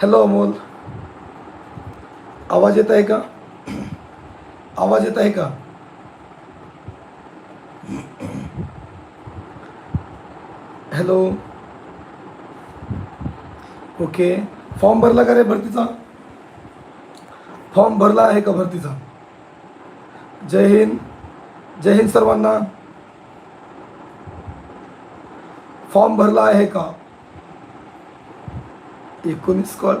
Hello Amol आवाज येत आहे का? आवाज येत आहे का? हॅलो ओके फॉर्म भरला का रे भरतीचा? फॉर्म भरला आहे का भरतीचा? जय हिंद. जय हिंद सर्वांना. फॉर्म भरला आहे का? एकोणीस कॉल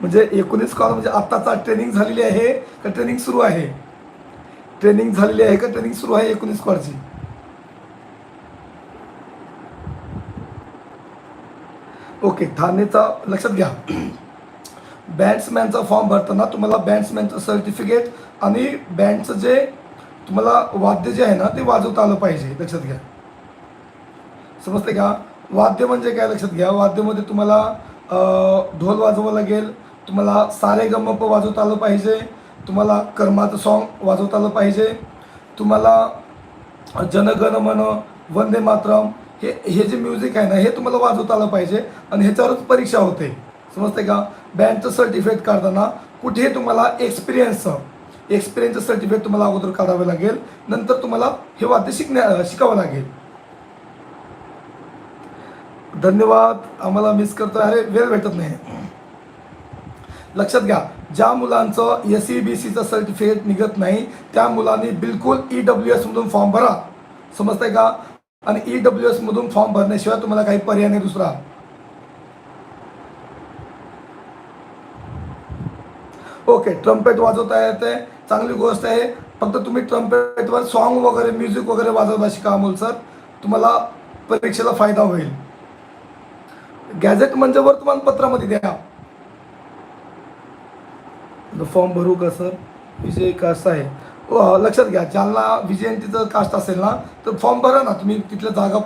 म्हणजे एकोणीस कॉल म्हणजे आत्ताचा ट्रेनिंग झालेली आहे का ट्रेनिंग सुरू आहे? ट्रेनिंग झालेली आहे का ट्रेनिंग सुरू आहे एकोणीस कॉलची ओके ठाणेचा लक्षात घ्या. बँड्समॅनचा फॉर्म भरताना तुम्हाला बँड्समॅनचं सर्टिफिकेट आणि बँडचं जे तुम्हाला वाद्य जे आहे ना ते वाजवता आलं पाहिजे लक्षात घ्या. समजते का? वाद्य म्हणजे काय लक्षात घ्या. वाद्यमध्ये तुम्हाला ढोल वाजवावं लागेल. तुम्हाला सारे गमप वाजवता आलं पाहिजे. तुम्हाला कर्माचं सॉन्ग वाजवता आलं पाहिजे. तुम्हाला जनगण मन वंदे मातरम हे हे जे म्युझिक आहे ना हे तुम्हाला वाजवता आलं पाहिजे आणि ह्याच्यावरच परीक्षा होते. समजते का? बँडचं सर्टिफिकेट काढताना कुठेही तुम्हाला एक्सपिरियन्सचं एक्सपिरियन्सचं सर्टिफिकेट तुम्हाला अगोदर काढावं लागेल. नंतर तुम्हाला हे वाद्य शिकण्या शिकावं लागेल. धन्यवाद. आम्हाला मिस करतो अरे वेळ भेटत नाही लक्षात घ्या ज्या मुलांचं एस सी बी सीचं सर्टिफिकेट निघत नाही त्या मुलांनी बिलकुल ई डब्ल्यू एसमधून फॉर्म भरा. समजतंय का? आणि ई डब्ल्यू एसमधून फॉर्म भरण्याशिवाय तुम्हाला काही पर्याय नाही दुसरा. ओके ट्रम्पेट वाजवता येते. चांगली गोष्ट आहे. फक्त तुम्ही ट्रम्पेटवर सॉन्ग वगैरे म्युझिक वगैरे वाजवता शिका अमोल सर तुम्हाला परीक्षेला फायदा होईल. गॅझेट म्हणजे वर्तमानपत्रामध्ये द्या. फॉर्म भरू का सर विजय कास्ट आहे. लक्षात घ्या ज्यांना विजयंतीचं कास्ट असेल ना तर फॉर्म भरा ना तुम्ही तिथल्या जागा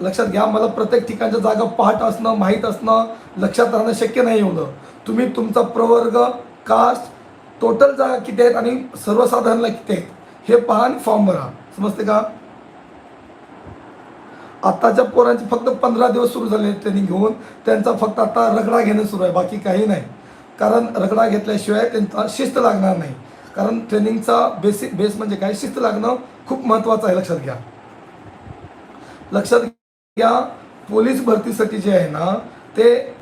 लक्षात घ्या मला प्रत्येक ठिकाणच्या जागा पाठ असणं माहीत असणं लक्षात राहणं शक्य नाही एवढं. तुम्ही तुमचा प्रवर्ग कास्ट टोटल जागा किती आहेत आणि सर्वसाधारणला किती आहेत हे पहा आणि फॉर्म भरा. समजते का? आत्ताच्या पोरांचे फक्त पंधरा दिवस सुरू झाले ट्रेनिंग घेऊन. त्यांचा फक्त आता रगडा घेणं सुरू आहे बाकी काही नाही. कारण रगडा घेतल्याशिवाय त्यांचा शिस्त लागणार नाही. कारण ट्रेनिंगचा बेसिक बेस म्हणजे काय? शिस्त लागणं खूप महत्त्वाचं आहे लक्षात घ्या. लक्षात घ्या पोलीस भरतीसाठी जे आहे ना ते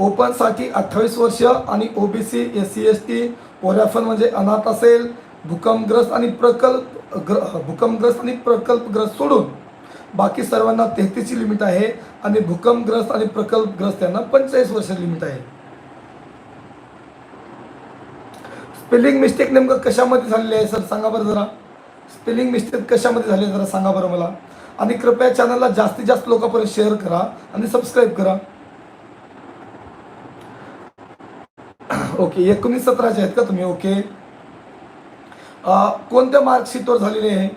ओपनसाठी अठ्ठावीस वर्ष आणि OBC S C S T orphan म्हणजे अनाथ असेल भूकंपग्रस्त आणि प्रकल्प ग्र भूकंपग्रस्त आणि प्रकल्पग्रस्त सोडून बाकी सर्वांना तेहतीसची लिमिट आहे आणि भूकंपग्रस्त आणि प्रकल्पग्रस्त यांना पंचेचाळीस वर्ष लिमिट आहे. स्पेलिंग मिस्टेक नेमकं कशामध्ये झालेली आहे सर सांगा बरं जरा. स्पेलिंग मिस्टेक कशामध्ये झाली आहे जरा सांगा बरं मला. आणि कृपया चॅनलला जास्तीत जास्त लोकांपर्यंत शेअर करा आणि सबस्क्राईब करा. ओके एकोणीस सतराचे आहेत का तुम्ही? ओके कोणत्या मार्कशीटवर झालेले आहे?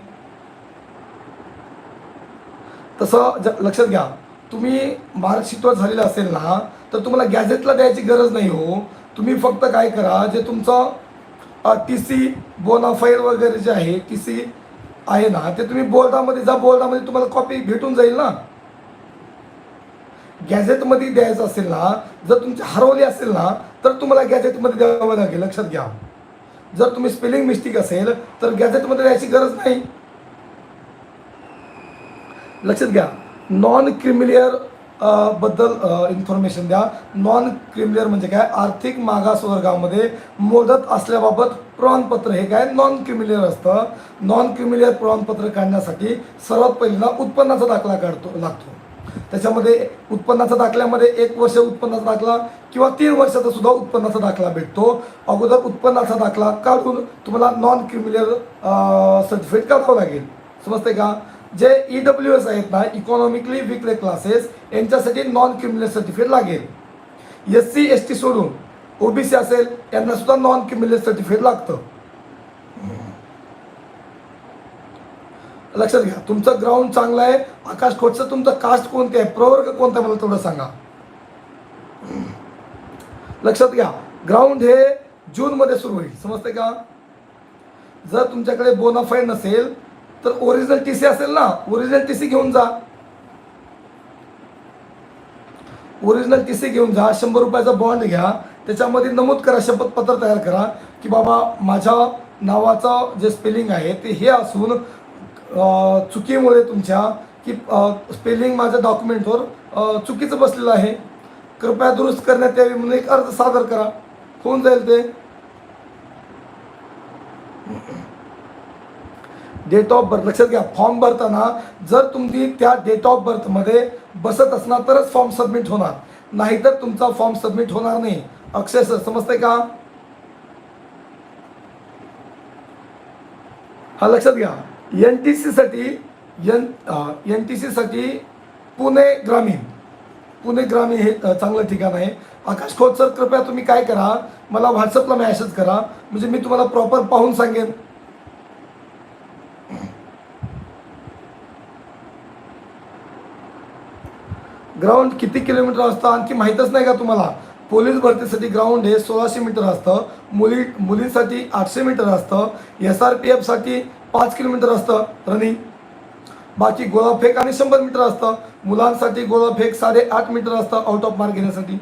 तसं ज लक्षात घ्या. तुम्ही मार्कशीटवर झालेलं असेल ना तर तुम्हाला गॅझेटला द्यायची गरज नाही हो. तुम्ही फक्त काय करा जे तुमचं टी सी बोनाफाईड वगैरे जे आहे टी सी आहे ना ते तुम्ही बोर्डामध्ये जा बोर्डामध्ये तुम्हाला कॉपी भेटून जाईल ना. गॅझेटमध्ये द्यायचं असेल ना जर तुमची हरवली असेल ना तर तुम्हाला गॅझेटमध्ये द्यावं लागेल लक्षात घ्या. जर तुम्ही स्पेलिंग मिस्टेक असेल तर गॅझेटमध्ये द्यायची गरज नाही. लक्षात घ्या नॉन क्रिमिलियरबद्दल इन्फॉर्मेशन द्या. नॉन क्रिमिलियर म्हणजे काय? आर्थिक मागास वर्गामध्ये मोदत असल्याबाबत प्रमाणपत्र हे काय? नॉन क्रिमिलियर असतं. नॉन क्रिमिलियर प्रमाणपत्र काढण्यासाठी सर्वात पहिल्यांदा उत्पन्नाचा दाखला काढतो लागतो. त्याच्यामध्ये उत्पन्नाच्या दाखल्यामध्ये एक वर्ष उत्पन्नाचा दाखला किंवा तीन वर्षाचा सुद्धा उत्पन्नाचा दाखला भेटतो. अगोदर उत्पन्नाचा दाखला काढून तुम्हाला नॉन क्रिमिलियर सर्टिफिकेट काढावं लागेल. समजते का? जे ई डब्ल्यू एस आहेत ना इकॉनॉमिकली विकले क्लासेस यांच्यासाठी नॉन क्रिमिनल सर्टिफिकेट लागेल. एस सी एस टी सोडून ओबीसी असेल यांना सुद्धा नॉन क्रिमिनल सर्टिफिकेट लागतं. लक्षात घ्या तुमचं ग्राउंड चांगलं आहे आकाश खोटचं तुमचं कास्ट कोणते आहे प्रवर्ग कोणता आहे मला तेवढं सांगा. लक्षात घ्या ग्राउंड हे जूनमध्ये सुरू होईल समजते का? जर तुमच्याकडे बोनाफाईड नसेल तर ओरिजिनल टी सी असेल ना ओरिजिनल टी सी घेऊन जा. ओरिजिनल टी सी घेऊन जा शंभर रुपयाचा बॉन्ड घ्या. त्याच्यामध्ये नमूद करा शपथपत्र तयार करा की बाबा माझ्या नावाचं जे स्पेलिंग आहे ते हे असून चुकीमुळे तुमच्या की स्पेलिंग माझ्या डॉक्युमेंटवर चुकीचं बसलेलं आहे. कृपया दुरुस्त करण्यात यावी म्हणून एक अर्ज सादर करा. होऊन जाईल ते. डेट ऑफ बर्थ लक्षात घ्या फॉर्म भरताना जर तुम्ही त्या डेट ऑफ बर्थमध्ये बसत असणार तरच फॉर्म सबमिट होणार. नाहीतर तुमचा फॉर्म सबमिट होणार नाही. अक्षरशः समजतंय का? हा लक्षात घ्या. एन टी सीसाठी एन एन टी सीसाठी पुणे ग्रामीण. पुणे ग्रामीण हे चांगलं ठिकाण आहे. आकाश खोत सर कृपया तुम्ही काय करा? मला व्हॉट्सअपला मॅसेज करा. म्हणजे मी तुम्हाला प्रॉपर पाहून सांगेन. ग्राउंड किती किलोमीटर असतं आणखी माहीतच नाही का तुम्हाला? पोलीस भरतीसाठी ग्राउंड हे सोळाशे मीटर असतं. मुली मुलींसाठी आठशे मीटर असतं. एस आर पी एफसाठी पाच किलोमीटर असतं रनिंग. बाकी गोळाफेक आणि शंभर मीटर असतं. मुलांसाठी गोळाफेक साडेआठ मीटर असतं आउट ऑफ मार्क घेण्यासाठी.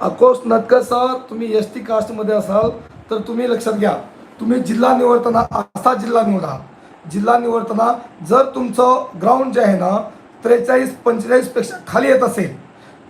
अकोस नटकर सर तुम्ही एस टी कास्टमध्ये असाल तर तुम्ही लक्षात घ्या. तुम्ही जिल्हा निवडताना असा जिल्हा निवडा. जिल्हा निवडताना जर तुमचं ग्राउंड जे आहे ना त्रेचाळीस पंचेचाळीसपेक्षा खाली येत असेल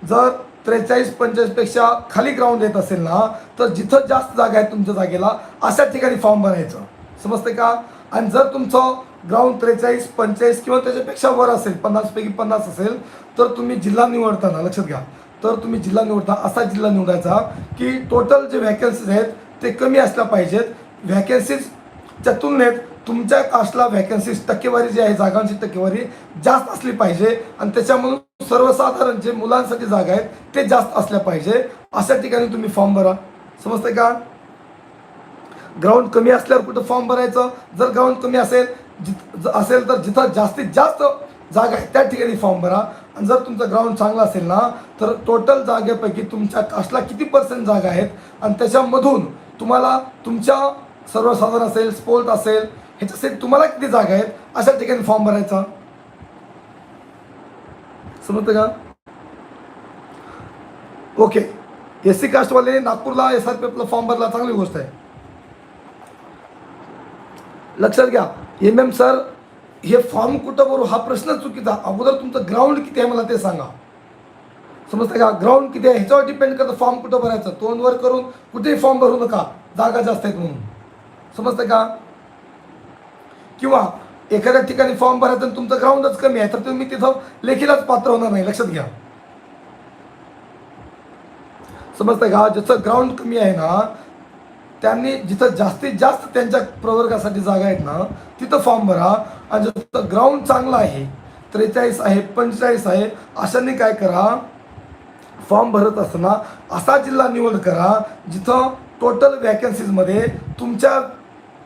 जर त्रेचाळीस पंचेचाळीसपेक्षा खाली ग्राउंड येत असेल ना तर जिथं जास्त जागा आहे तुमच्या जागेला अशा ठिकाणी फॉर्म भरायचं. समजते का? आणि जर तुमचं ग्राउंड त्रेचाळीस पंचेचाळीस किंवा त्याच्यापेक्षा वर असेल पन्नासपैकी पन्नास असेल तर तुम्ही जिल्हा निवडताना लक्षात घ्या तर तुम्ही जिल्हा निवडता असा जिल्हा निवडायचा की टोटल जे व्हॅकन्सीज आहेत ते कमी असल्या पाहिजेत. व्हॅकन्सीजच्या तुलनेत तुमच्या कास्टला व्हॅकन्सीज टक्केवारी जी आहे जागांची टक्केवारी जास्त असली पाहिजे. आणि त्याच्यामधून सर्वसाधारण जे मुलांसाठी जागा आहेत ते जास्त असल्या पाहिजे. अशा ठिकाणी तुम्ही फॉर्म भरा. समजतंय का? ग्राउंड कमी असल्यावर कुठं फॉर्म भरायचं? जर ग्राउंड कमी असेल जिथ असेल तर जिथं जास्तीत जास्त जागा आहे त्या ठिकाणी फॉर्म भरा. आणि जर तुमचं ग्राउंड चांगलं असेल ना तर टोटल जागेपैकी तुमच्या कास्टला किती पर्सेंट जागा आहेत? आणि त्याच्यामधून तुम्हाला तुमच्या सर्वसाधारण असेल स्पोर्ट असेल ह्याच्यासाठी तुम्हाला किती जागा आहेत अशा ठिकाणी फॉर्म भरायचा. समजतं का? ओके एस सी कास्टवाले नागपूरला एस आर पी एफला फॉर्म भरला चांगली गोष्ट आहे. लक्षात घ्या एम एम सर हे फॉर्म कुठं भरू हा प्रश्न चुकीचा अगोदर तुमचं ग्राउंड किती आहे मला ते सांगा. समजतं का? ग्राउंड किती आहे ह्याच्यावर डिपेंड करतं फॉर्म कुठं भरायचं. तोंडवर करून कुठेही फॉर्म भरू नका. जागा जास्त आहेत म्हणून. समजतं का? किंवा एखाद्या ठिकाणी फॉर्म भरायचं आणि तुमचं ग्राउंडच कमी आहे तर तुम्ही तिथं लेखीलाच पात्र होणार नाही. लक्षात घ्या. समजतं का? ज्याचं ग्राउंड कमी आहे ना त्यांनी जिथं जास्तीत जास्त त्यांच्या प्रवर्गासाठी जागा आहेत ना तिथं फॉर्म भरा. आणि जिथं ग्राउंड चांगलं आहे त्रेचाळीस आहे पंचेचाळीस आहे अशांनी काय करा? फॉर्म भरत असताना असा जिल्हा निवड करा जिथं टोटल वॅकन्सीजमध्ये तुमच्या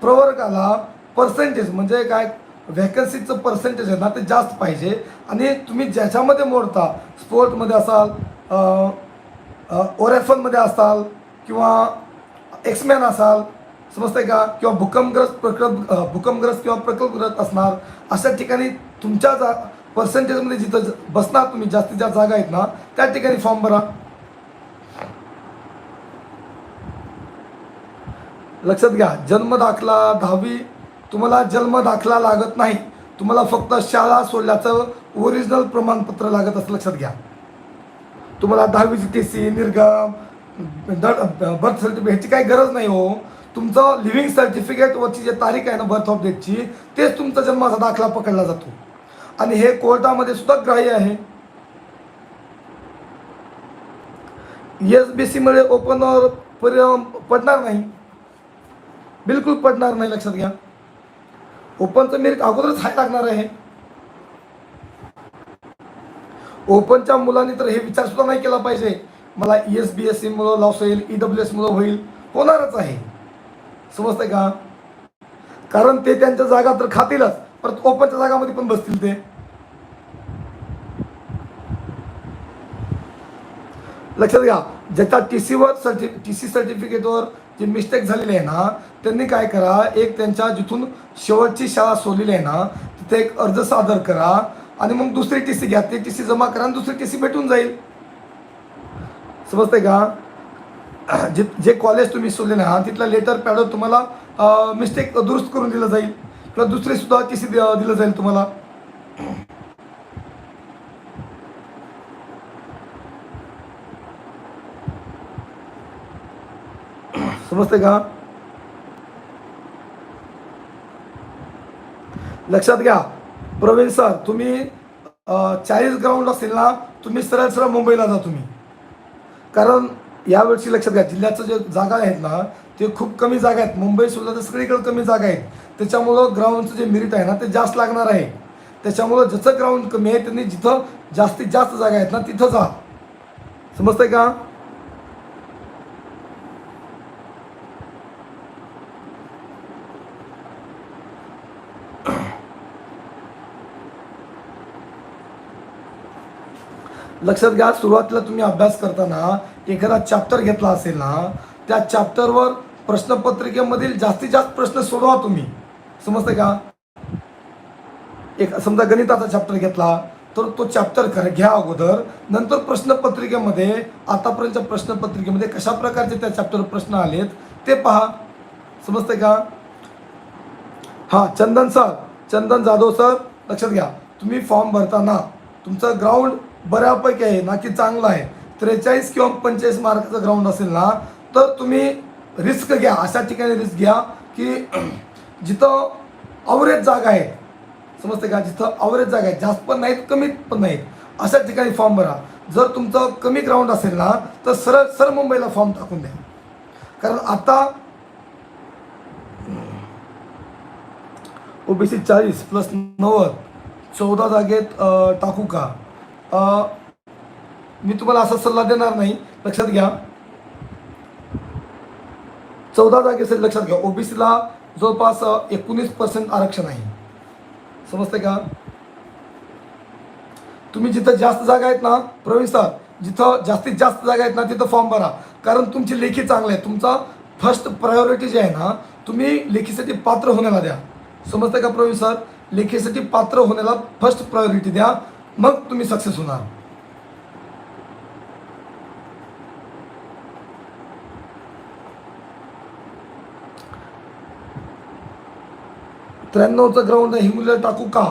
प्रवर्गाला पर्सेंटेज म्हणजे काय? व्हॅकन्सीचं पर्सेंटेज आहे ना ते जास्त पाहिजे. आणि तुम्ही ज्याच्यामध्ये मोडता स्पोर्टमध्ये असाल ओरेफनमध्ये असाल किंवा एक्समॅन असाल समजतंय का? किंवा भूकंपग्रस्त प्रकल्प भूकंपग्रस्त किंवा प्रकल्पग्रस्त असणार अशा ठिकाणी तुमच्या जा पर्सेंटेजमध्ये जिथं ज- बसणार तुम्ही जास्तीत जास्त जागा आहेत ना त्या ठिकाणी फॉर्म भरा. लक्षात घ्या जन्म दाखला दहावी तुम्हाला जन्म दाखला लागत नाही. तुम्हाला फक्त शाळा सोडल्याचं ओरिजिनल प्रमाणपत्र लागत असं लक्षात घ्या. तुम्हाला दहावीची टी सी निर्गम बर्थ सर्टिफिकेट ह्याची काही गरज नाही हो. तुमचं लिव्हिंग सर्टिफिकेटवरची जी तारीख आहे ना बर्थ ऑफ डेटची तेच तुमचा जन्माचा दाखला पकडला जातो. आणि हे कोर्टामध्ये सुद्धा ग्राह्य आहे. एस बी सीमुळे ओपनवर परिणाम पडणार नाही. बिलकुल पडणार नाही लक्षात घ्या. ओपनचं मेरिट अगोदरच हाय लागणार आहे. ओपनच्या मुलांनी तर हे विचार सुद्धा नाही केला पाहिजे. मला E S B S C मुलं लॉस होईल ई डब्ल्यू एस मुलं होईल होणारच आहे. समजतंय का? कारण ते त्यांच्या जागा तर खातीलच परत ओपनच्या जागामध्ये पण बसतील ते. लक्षात घ्या ज्याच्या टी सीवर सर्टि टी सी सर्टिफिकेटवर जे मिस्टेक झालेली आहे ना त्यांनी काय करा एक त्यांच्या जिथून शेवटची शाळा सोडलेली आहे ना तिथे एक अर्ज सादर करा आणि मग दुसरी टी सी घ्या. ती टी सी जमा करा आणि दुसरी टी सी भेटून जाईल. समजतंय का? जे जे कॉलेज तुम्ही सोडले ना तिथला लेटर पॅडवर तुम्हाला मिस्टेक दुरुस्त करून दिलं जाईल. किंवा दुसरीसुद्धा टी सी दिलं जाईल तुम्हाला. समजते का? लक्षात घ्या. प्रवीण सर तुम्ही चाळीस ग्राउंड असेल ना तुम्ही सरळ सरळ मुंबईला जा तुम्ही. कारण यावर्षी लक्षात घ्या जिल्ह्याचं जे जागा आहेत ना ते खूप कमी जागा आहेत. मुंबई सुद्धा तर सगळीकडे कमी जागा आहेत. त्याच्यामुळं ग्राउंडचं जे मेरिट आहे ना ते जास्त लागणार आहे. त्याच्यामुळं ज्याचं ग्राउंड कमी आहे त्यांनी जिथं जास्तीत जास्त जागा आहेत ना तिथं जा. समजतंय का? लक्षात घ्या सुरुवातीला तुम्ही अभ्यास करताना एखादा चॅप्टर घेतला असेल ना त्या चॅप्टरवर प्रश्नपत्रिकेमधील जास्तीत जास्त प्रश्न सोडवा तुम्ही. समजते का? एक समजा गणिताचा चॅप्टर घेतला तर तो चॅप्टर कर घ्या अगोदर. नंतर प्रश्नपत्रिकेमध्ये आतापर्यंतच्या प्रश्नपत्रिकेमध्ये कशा प्रकारचे त्या चॅप्टर प्रश्न आलेत ते पहा. समजते का? हां चंदन सर चंदन जाधव सर लक्षात घ्या. तुम्ही फॉर्म भरताना तुमचं ग्राउंड बऱ्यापैकी आहे ना की चांगलं आहे. त्रेचाळीस किंवा पंचेचाळीस मार्काचं ग्राउंड असेल ना तर तुम्ही रिस्क घ्या. अशा ठिकाणी रिस्क घ्या की जिथं अवरेज जागा आहे समजते का? जिथं अवरेज जागा आहे जास्त पण नाहीत कमीत पण नाहीत अशा ठिकाणी फॉर्म भरा. जर तुमचं कमी ग्राउंड असेल ना तर सरळ सरळ मुंबईला फॉर्म टाकून द्या. कारण आता ओबीसी चाळीस प्लस नव्वद चौदा जागेत टाकू का? मी तुम्हाला असा सल्ला देणार नाही. लक्षात घ्या. चौदा जागेसाठी लक्षात घ्या. ओबीसीला जवळपास एकोणीस पर्सेंट आरक्षण आहे. समजते का? तुम्ही जिथं जास्त जागा आहेत ना प्रवीण सर जिथं जास्तीत जास्त जागा आहेत ना तिथं फॉर्म भरा. कारण तुमची लेखी चांगली आहे. तुमचा फर्स्ट प्रायोरिटी जे आहे ना तुम्ही लेखीसाठी पात्र होण्याला द्या. समजतं का प्रवीण सर लेखीसाठी पात्र होण्याला फर्स्ट प्रायोरिटी द्या. मग तुम्ही सक्सेस होणार. त्र्याण्णवचं ग्राउंड हिंगोलीला टाकू का?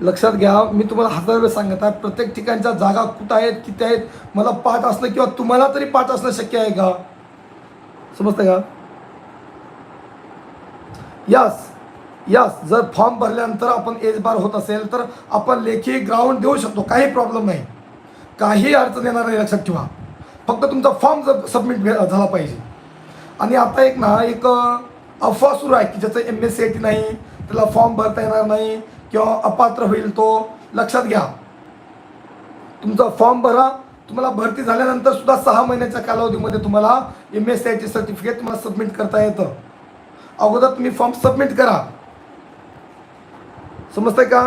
लक्षात घ्या मी तुम्हाला हजार वेळ सांगत आहे प्रत्येक ठिकाणच्या जागा कुठं आहेत किती आहेत मला पाठ असणं किंवा तुम्हाला तरी पाठ असणं शक्य आहे का? समजतं का? यस यस जर फॉर्म भरल्यानंतर आपण एज बार होत असेल तर आपण लेखी ग्राउंड देऊ शकतो. काही प्रॉब्लेम नाही. काही अडचण येणार नाही लक्षात ठेवा. फक्त तुमचा फॉर्म जर सबमिट झाला पाहिजे. आणि आता एक ना एक अफवा सुरू आहे की ज्याचं M S C I T नाही त्याला फॉर्म भरता येणार नाही किंवा अपात्र होईल तो लक्षात घ्या. तुमचा फॉर्म भरा. तुम्हाला भरती झाल्यानंतर सुद्धा सहा महिन्याच्या कालावधीमध्ये तुम्हाला M S C I T certificate तुम्हाला सबमिट करता येतं. अगोदर तुम्ही फॉर्म सबमिट करा. समजतंय का